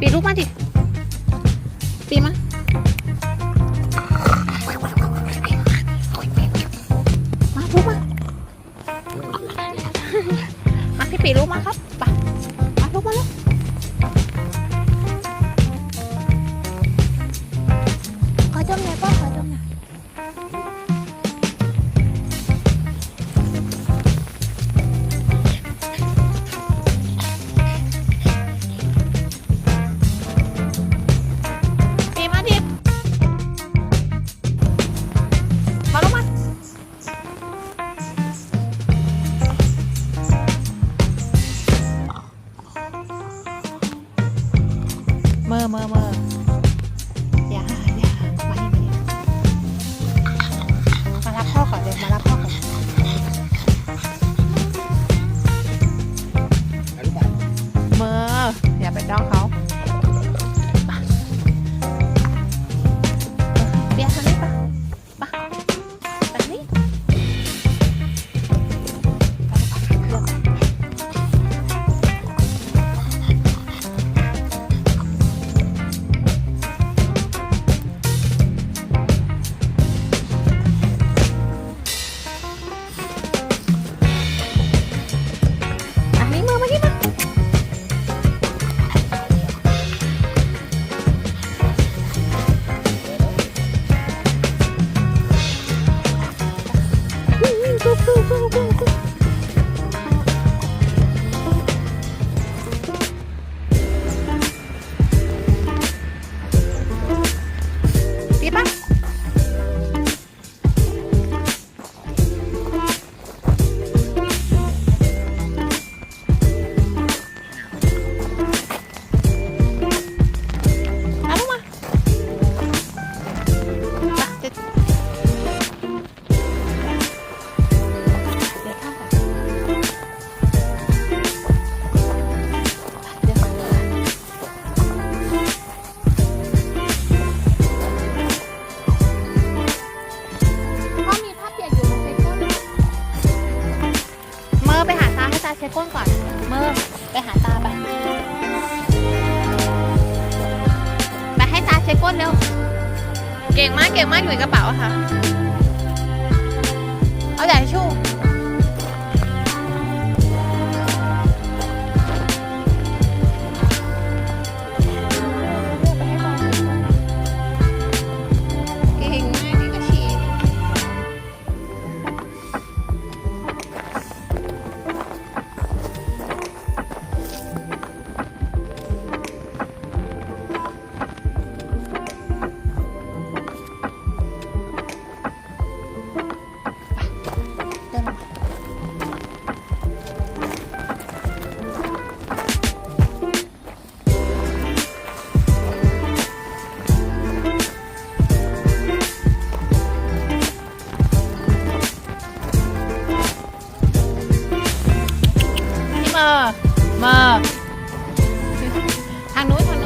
ปีลูกมาดิ ปีมา ช้ก้นก่อนเมื่อไปหาตาไปไปให้ตาเช็คก้นเร็ว เก่งมากเก่งมากอยู่ในกระเป๋าค่ะ เอาแต่ชู่ ทางนู้นทางนู้น